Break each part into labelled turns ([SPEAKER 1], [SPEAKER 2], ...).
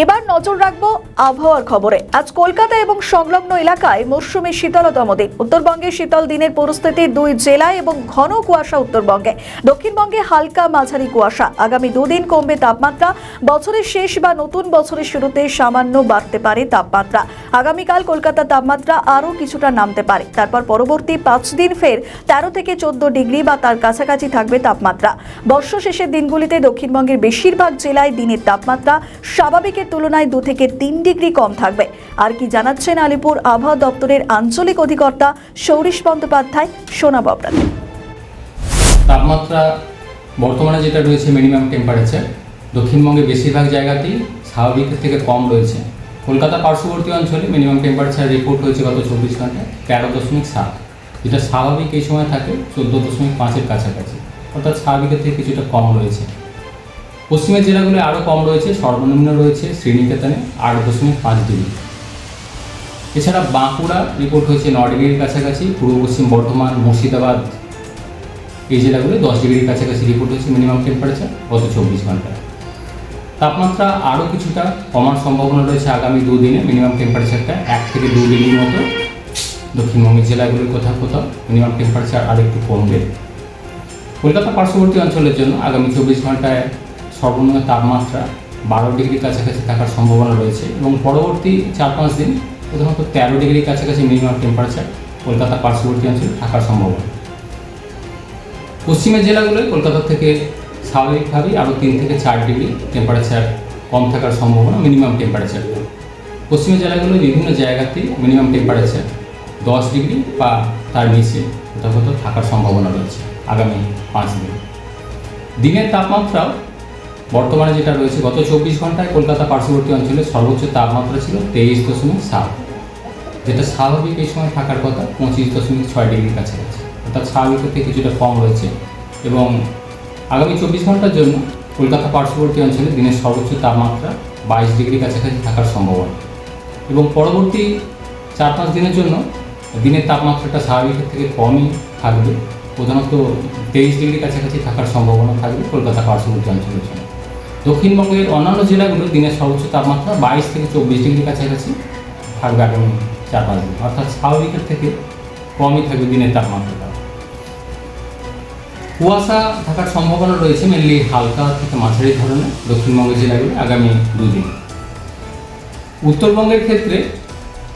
[SPEAKER 1] এবার নজর রাখব আবহাওয়ার খবরে। আজ কলকাতা এবং সংলগ্ন এলাকায় মরশুমে শীতলতম দিন। উত্তরবঙ্গে শীতল দিনের পরিস্থিতি দুই জেলায় এবং ঘন কুয়াশা উত্তরবঙ্গে। দক্ষিণবঙ্গে হালকা মাঝারি কুয়াশা। আগামী দুদিন কমবে তাপমাত্রা। বছরের শেষ বা নতুন বছরের শুরুতে সামান্য বাড়তে পারে তাপমাত্রা। আগামীকাল কলকাতার তাপমাত্রা আরও কিছুটা নামতে পারে। তারপর পরবর্তী পাঁচ দিন ফের তেরো থেকে চোদ্দ ডিগ্রি বা তার কাছাকাছি থাকবে তাপমাত্রা। বর্ষ শেষের দিনগুলিতে দক্ষিণবঙ্গের বেশিরভাগ জেলায় দিনের তাপমাত্রা স্বাভাবিকের তুলনায় দু থেকে তিন ডিগ্রি কম থাকবে। আর কি জানাচ্ছেন আলিপুর আবহাওয়া দপ্তরের আঞ্চলিক অধিকর্তা সৌরিশ বন্দ্যোপাধ্যায়, সোনা আপনাদের
[SPEAKER 2] তাপমাত্রা বর্তমানে যেটা রয়েছে মিনিমাম টেম্পারেচার দক্ষিণবঙ্গের বেশিরভাগ জায়গাতেই স্বাভাবিকের থেকে কম রয়েছে। কলকাতা পার্শ্ববর্তী অঞ্চলে মিনিমাম টেম্পারেচার রিপোর্ট হয়েছে গত চব্বিশ ঘন্টায় তেরো দশমিক সাত। যেটা স্বাভাবিক এই সময় থাকে চোদ্দ দশমিক পাঁচের কাছাকাছি। অর্থাৎ স্বাভাবিকের থেকে কিছুটা কম রয়েছে। পশ্চিমের জেলাগুলো আরও কম রয়েছে, সর্বনিম্ন রয়েছে শ্রীনিকেতনে আট দশমিক পাঁচ ডিগ্রি। এছাড়া বাঁকুড়া রিপোর্ট হয়েছে ন ডিগ্রির কাছাকাছি, পূর্ব পশ্চিম বর্ধমান, মুর্শিদাবাদ এই জেলাগুলো দশ ডিগ্রির কাছাকাছি রিপোর্ট হয়েছে মিনিমাম টেম্পারেচার গত চব্বিশ ঘন্টায় তাপমাত্রা আরও কিছুটা কমার সম্ভাবনা রয়েছে আগামী দুদিনে মিনিমাম টেম্পারেচারটা এক থেকে দু ডিগ্রির মতো। দক্ষিণবঙ্গের জেলাগুলির কোথাও কোথাও মিনিমাম টেম্পারেচার আর একটু কমবে। কলকাতা পার্শ্ববর্তী অঞ্চলের জন্য আগামী চব্বিশ ঘন্টায় সর্বনিম্ন তাপমাত্রা বারো ডিগ্রির কাছাকাছি থাকার সম্ভাবনা রয়েছে এবং পরবর্তী চার পাঁচ দিন প্রধানত তেরো ডিগ্রির কাছাকাছি মিনিমাম টেম্পারেচার কলকাতা পার্শ্ববর্তী অঞ্চলে থাকার সম্ভাবনা। পশ্চিমের জেলাগুলোয় কলকাতা থেকে স্বাভাবিকভাবেই আরও তিন থেকে চার ডিগ্রি টেম্পারেচার কম থাকার সম্ভাবনা মিনিমাম টেম্পারেচার পশ্চিমের জেলাগুলোয় বিভিন্ন জায়গাতেই মিনিমাম টেম্পারেচার দশ ডিগ্রি বা তার নিচে কোথাও থাকার সম্ভাবনা রয়েছে আগামী পাঁচ দিন। দিনের তাপমাত্রাও বর্তমানে যেটা রয়েছে, গত চব্বিশ ঘন্টায় কলকাতা পার্শ্ববর্তী অঞ্চলে সর্বোচ্চ তাপমাত্রা ছিল তেইশ দশমিক সাত। যেটা স্বাভাবিক এই সময় থাকার কথা, পঁচিশ দশমিক ছয় ডিগ্রির কাছাকাছি। অর্থাৎ স্বাভাবিকের থেকে কিছুটা কম রয়েছে এবং আগামী চব্বিশ ঘণ্টার জন্য কলকাতা পার্শ্ববর্তী অঞ্চলে দিনের সর্বোচ্চ তাপমাত্রা বাইশ ডিগ্রি কাছাকাছি থাকার সম্ভাবনা। এবং পরবর্তী চার পাঁচ দিনের জন্য দিনের তাপমাত্রাটা স্বাভাবিকের থেকে কমই থাকবে। প্রধানত তেইশ ডিগ্রি কাছাকাছি থাকার সম্ভাবনা থাকবে কলকাতা পার্শ্ববর্তী অঞ্চলের জন্য। দক্ষিণবঙ্গের অন্যান্য জেলাগুলো দিনের সর্বোচ্চ তাপমাত্রা বাইশ থেকে চব্বিশ ডিগ্রি কাছাকাছি থাকবে আগামী চার পাঁচ দিন। অর্থাৎ স্বাভাবিকের থেকে কমই থাকবে দিনের তাপমাত্রাটা। কুয়াশা থাকার সম্ভাবনা রয়েছে মেনলি হালকা থেকে মাঝারি ধরনের দক্ষিণবঙ্গের জেলাগুলো আগামী দুদিন উত্তরবঙ্গের ক্ষেত্রে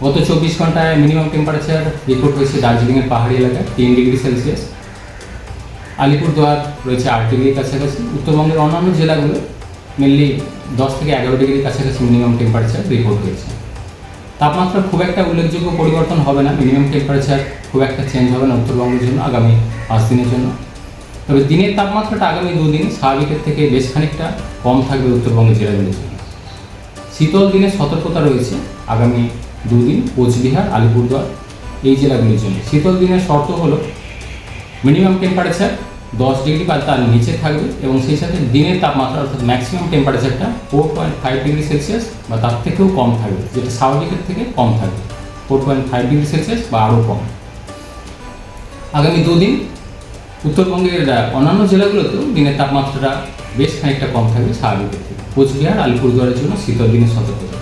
[SPEAKER 2] গত চব্বিশ ঘন্টায় মিনিমাম টেম্পারেচার রিপোর্ট হয়েছে দার্জিলিংয়ের পাহাড়ি এলাকায় তিন ডিগ্রি সেলসিয়াস। আলিপুরদুয়ার রয়েছে আট ডিগ্রির কাছাকাছি। উত্তরবঙ্গের অন্যান্য জেলাগুলো মেনলি দশ থেকে এগারো ডিগ্রির কাছাকাছি মিনিমাম টেম্পারেচার রিপোর্ট হয়েছে। তাপমাত্রা খুব একটা উল্লেখযোগ্য পরিবর্তন হবে না। মিনিমাম টেম্পারেচার খুব একটা চেঞ্জ হবে না উত্তরবঙ্গের জন্য আগামী পাঁচ দিনের জন্য। তবে দিনের তাপমাত্রাটা আগামী দুদিন স্বাভাবিকের থেকে বেশ খানিকটা কম থাকবে উত্তরবঙ্গের জেলাগুলির জন্য। শীতল দিনের সতর্কতা রয়েছে আগামী দুদিন কোচবিহার, আলিপুরদুয়ার এই জেলাগুলির জন্য। শীতল দিনের শর্ত হলো মিনিমাম টেম্পারেচার দশ ডিগ্রি বা তার নিচে থাকবে এবং সেই সাথে দিনের তাপমাত্রা, অর্থাৎ ম্যাক্সিমাম টেম্পারেচারটা four point five degree Celsius বা তার থেকেও কম থাকবে, যেটা স্বাভাবিকের থেকে কম থাকবে four point five degree Celsius বা আরও কম। আগামী দুদিন উত্তরবঙ্গের অন্যান্য জেলাগুলোতেও দিনের তাপমাত্রাটা বেশ খানিকটা কম থাকবে স্বাভাবিকের থেকে। কোচবিহার, আলিপুরদুয়ারের জন্য শীতল দিনের সতর্কতা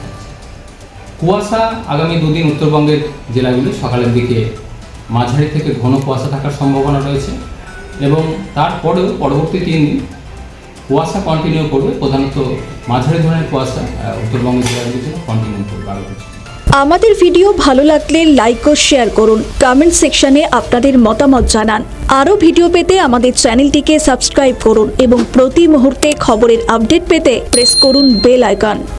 [SPEAKER 2] কুয়াশা আগামী দুদিন উত্তরবঙ্গের জেলাগুলি সকালের দিকে মাঝারি থেকে ঘন কুয়াশা থাকার সম্ভাবনা রয়েছে। এবং তারপরেও পরবর্তী তিন দিন কুয়াশা কন্টিনিউ করবে প্রধানত মাঝারি ধরনের কুয়াশা আহ, উত্তরবঙ্গের জেলাগুলির জন্য কন্টিনিউ করবে আরও কিছু।
[SPEAKER 1] আমাদের ভিডিও ভালো লাগলে লাইক ও শেয়ার করুন। কমেন্ট সেকশনে আপনাদের মতামত জানান। আরও ভিডিও পেতে আমাদের চ্যানেলটিকে সাবস্ক্রাইব করুন এবং প্রতি মুহূর্তে খবরের আপডেট পেতে প্রেস করুন বেল আইকন